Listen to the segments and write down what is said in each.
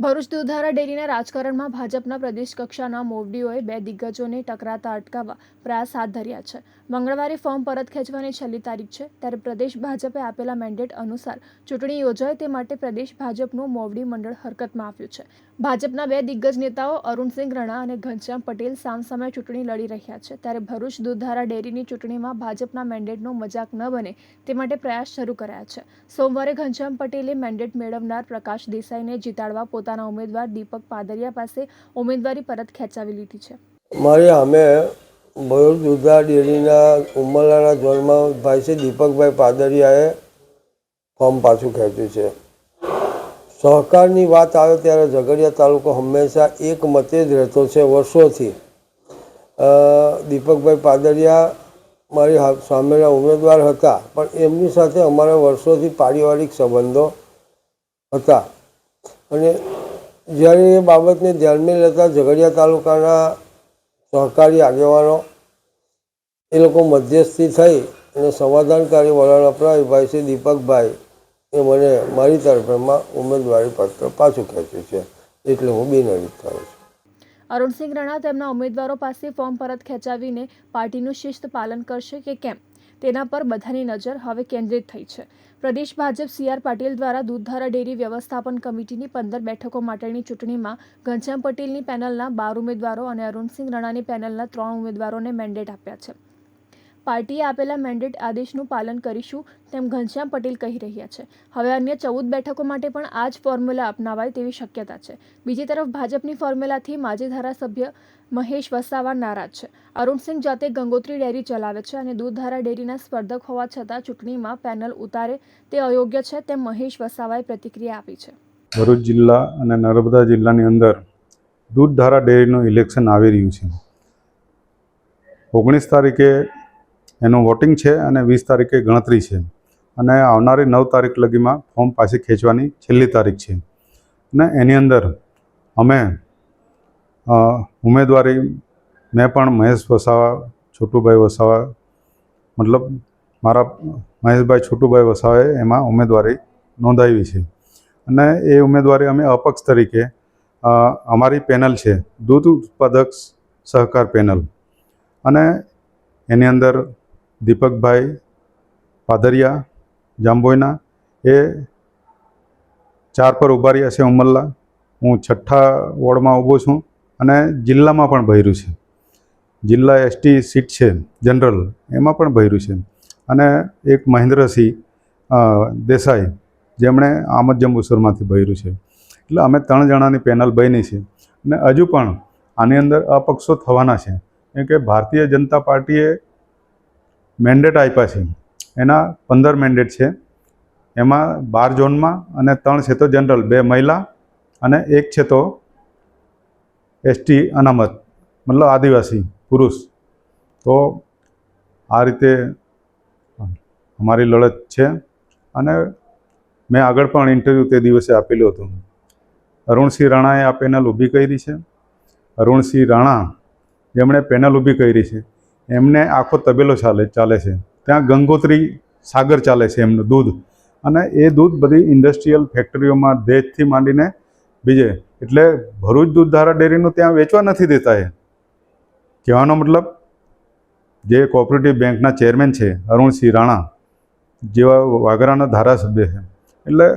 ભરૂચ દુધારા ડેરીના રાજકારણમાં ભાજપના પ્રદેશ કક્ષાના મોવડીઓએ બે દિગ્ગજોને ટકરાતા અટકાવવા પ્રયાસ હાથ ધર્યા છે. મંગળવારે ફોર્મ પરત ખેંચવાની છેલ્લી તારીખ છે, ત્યારે પ્રદેશ ભાજપે આપેલા મેન્ડેટ અનુસાર ચૂંટણી યોજાય તે માટે પ્રદેશ ભાજપનું મોવડી મંડળ હરકતમાં આવ્યું છે. ભાજપના બે દિગ્ગજ નેતાઓ અરુણસિંહ રણા અને ઘનશ્યામ પટેલ સામસામે ચૂંટણી લડી રહ્યા છે, ત્યારે ભરૂચ દૂધધારા ડેરીની ચૂંટણીમાં ભાજપના મેન્ડેટનો મજાક ન બને તે માટે પ્રયાસ શરૂ કર્યા છે. સોમવારે ઘનશ્યામ પટેલે મેન્ડેટ મેળવનાર પ્રકાશ દેસાઈને જીતાડવા પોતાના ઉમેદવાર દીપક પાદરિયા પાસે ઉમેદવારી પરત ખેંચાવી લીધી છે. મારી અમે ભરૂચ દૂધા ડેરીના ઉમરલાના ઝોનમાં ભાઈ છે દીપકભાઈ પાદરિયાએ ફોર્મ પાછું ખેંચ્યું છે. સહકારની વાત આવે ત્યારે ઝઘડિયા તાલુકો હંમેશા એક મતે જ રહેતો છે વર્ષોથી. દીપકભાઈ પાદરિયા મારી સામેના ઉમેદવાર હતા, પણ એમની સાથે અમારા વર્ષોથી પારિવારિક સંબંધો હતા. અને જ્યારે એ બાબતને ધ્યાનમાં લેતા ઝઘડિયા તાલુકાના સહકારી આગેવાનો એ લોકો મધ્યસ્થી થઈ અને સમાધાનકારી વલણ અપનાવી ભાઈ શ્રી દીપકભાઈ એ મને મારી તરફમાં ઉમેદવારી પત્ર પાછું ખેંચ્યું છે. એટલે હું બિનહરીફ થયો છું. અરુણસિંહ રણા તેમના ઉમેદવારો પાસે ફોર્મ પરત ખેંચાવીને પાર્ટીનું શિસ્ત પાલન કરશે કે કેમ? તેના પર બધાની નજર હવે કેન્દ્રિત થઈ છે. પ્રદેશ ભાજપ સી આર પાટીલ દ્વારા દૂધધારા ડેરી વ્યવસ્થાપન કમિટીની પંદર બેઠકો માટેની ચૂંટણીમાં ઘનશ્યામ પટેલની પેનલના બાર ઉમેદવારો અને અરુણસિંહ રણાની પેનલના ત્રણ ઉમેદવારોને મેન્ડેટ આપ્યા છે. પાર્ટીએ આપેલા મેન્ડેટ આદેશનું પાલન કરીશું તેમ ઘનશ્યામ પટેલ કહી રહ્યા છે. હવે અન્ય ચૌદ બેઠકો માટે પણ આ જ ફોર્મ્યુલા અપનાવાય તેવી શક્યતા છે. બીજી તરફ ભાજપની ફોર્મ્યુલાથી માજી ધારાસભ્ય મહેશ વસાવા નારાજ છે. અરુણસિંહ જાતે ગંગોત્રી ડેરી ચલાવે છે અને દૂધધારા ડેરીના સ્પર્ધક હોવા છતાં ચૂંટણીમાં પેનલ ઉતારે તે અયોગ્ય છે તેમ મહેશ વસાવાએ પ્રતિક્રિયા આપી છે. ભરૂચ જિલ્લા અને નર્મદા જિલ્લાની અંદર દૂધધારા ડેરીનું ઇલેક્શન આવી રહ્યું છે. ઓગણીસ તારીખે એનું વોટિંગ છે અને વીસ તારીખે ગણતરી છે. અને આવનારી નવ તારીખ લગીમાં ફોર્મ પાછી ખેંચવાની છેલ્લી તારીખ છે. અને એની અંદર અમે ઉમેદવારી મેં પણ મહેશ વસાવા, છોટુભાઈ વસાવા, મતલબ મારા મહેશભાઈ છોટુભાઈ વસાવાએ એમાં ઉમેદવારી નોંધાવી છે. અને એ ઉમેદવારી અમે અપક્ષ તરીકે અમારી પેનલ છે, દૂધ ઉત્પાદક સહકાર પેનલ. અને એની અંદર દીપકભાઈ પાદરિયા જાંબોયના એ ચાર પર ઊભા રહ્યા છે ઉમરલા હું છઠ્ઠા વોર્ડમાં ઊભો છું અને જિલ્લામાં પણ ભર્યું છે. જિલ્લા એસટી સીટ છે, જનરલ, એમાં પણ ભર્યું છે. અને એક મહેન્દ્રસિંહ દેસાઈ, જેમણે આમ જ જંબુસરમાંથી ભર્યું છે. એટલે અમે ત્રણ જણાની પેનલ બની છે. અને હજુ પણ આની અંદર અપક્ષો થવાના છે. કેમ કે ભારતીય જનતા પાર્ટીએ મેન્ડેટ આપ્યા છે. એના પંદર મેન્ડેટ છે. એમાં બાર ઝોનમાં અને ત્રણ છે તો જનરલ, બે મહિલા અને એક છે તો એસટી અનામત, મતલબ આદિવાસી, પુરુષ. તો આ રીતે અમારી લડત છે અને મેં આગળ પણ ઇન્ટરવ્યૂ તે દિવસે આપેલું હતું. અરુણસિંહ રાણાએ આ પેનલ ઊભી કરી છે. અરુણસિંહ રાણા, જેમણે પેનલ ઊભી કરી છે. એમને આખો તબેલો ચાલે ચાલે છે. ત્યાં ગંગોત્રી સાગર ચાલે છે એમનું દૂધ. અને એ દૂધ બધી ઇન્ડસ્ટ્રીયલ ફેક્ટરીઓમાં દેજથી માંડીને બીજે એટલે ભરૂચ દૂધધારા ડેરીનું ત્યાં વેચવા નથી દેતા એ. કહેવાનો મતલબ જે કોઓપરેટિવ બેંકના ચેરમેન છે અરુણસિંહ રાણા જેવા વાગરાના ધારાસભ્ય છે. એટલે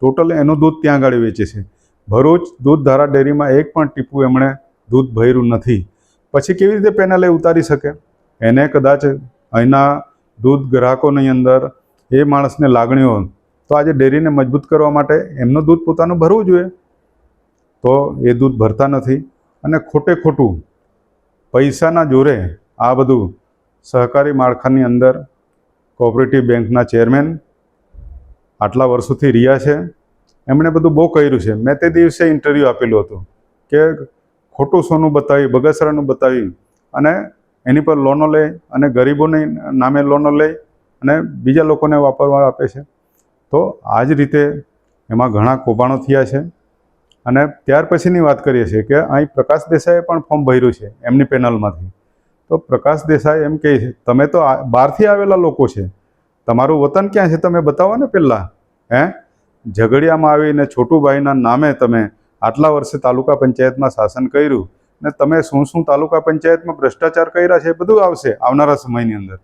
ટોટલ એનું દૂધ ત્યાં આગળ વેચે છે. ભરૂચ દૂધ ધારા ડેરીમાં એક પણ ટીપું એમણે દૂધ ભર્યું નથી. પછી કેવી રીતે પેનલે ઉતારી શકે? એને કદાચ અહીંના દૂધ ગ્રાહકોની અંદર એ માણસને લાગણીઓ તો આજે ડેરીને મજબૂત કરવા માટે એમનું દૂધ પોતાનું ભરવું જોઈએ. તો એ દૂધ ભરતા નથી અને ખોટે ખોટું પૈસાના જોરે આ બધું સહકારી માળખાની અંદર કોઓપરેટિવ બેંકના ચેરમેન આટલા વર્ષોથી રહ્યા છે. એમણે બધું બહુ કર્યું છે. મેં તે દિવસે ઇન્ટરવ્યૂ આપેલું હતું કે ખોટું સોનું બતાવી, બગસરાનું બતાવી અને એની પર લોનો લે અને ગરીબોને નામે લોનો લે અને બીજા લોકોને વાપરવા આપે છે. તો આ જ રીતે એમાં ઘણા કૌભાંડો થયા છે. અને ત્યાર પછીની વાત કરીએ છીએ કે અહીં પ્રકાશ દેસાઈએ પણ ફોર્મ ભર્યું છે એમની પેનલમાંથી. તો પ્રકાશ દેસાઈ એમ કહે છે, તમે તો બહારથી આવેલા લોકો છે. તમારું વતન ક્યાં છે તમે બતાવો ને પહેલાં. હે? ઝઘડિયામાં આવીને છોટુભાઈના નામે તમે આટલા વર્ષે તાલુકા પંચાયતમાં શાસન કર્યું. ને તમે શું શું તાલુકા પંચાયતમાં ભ્રષ્ટાચાર કર્યા છે એ બધું આવશે આવનારા સમયની અંદર.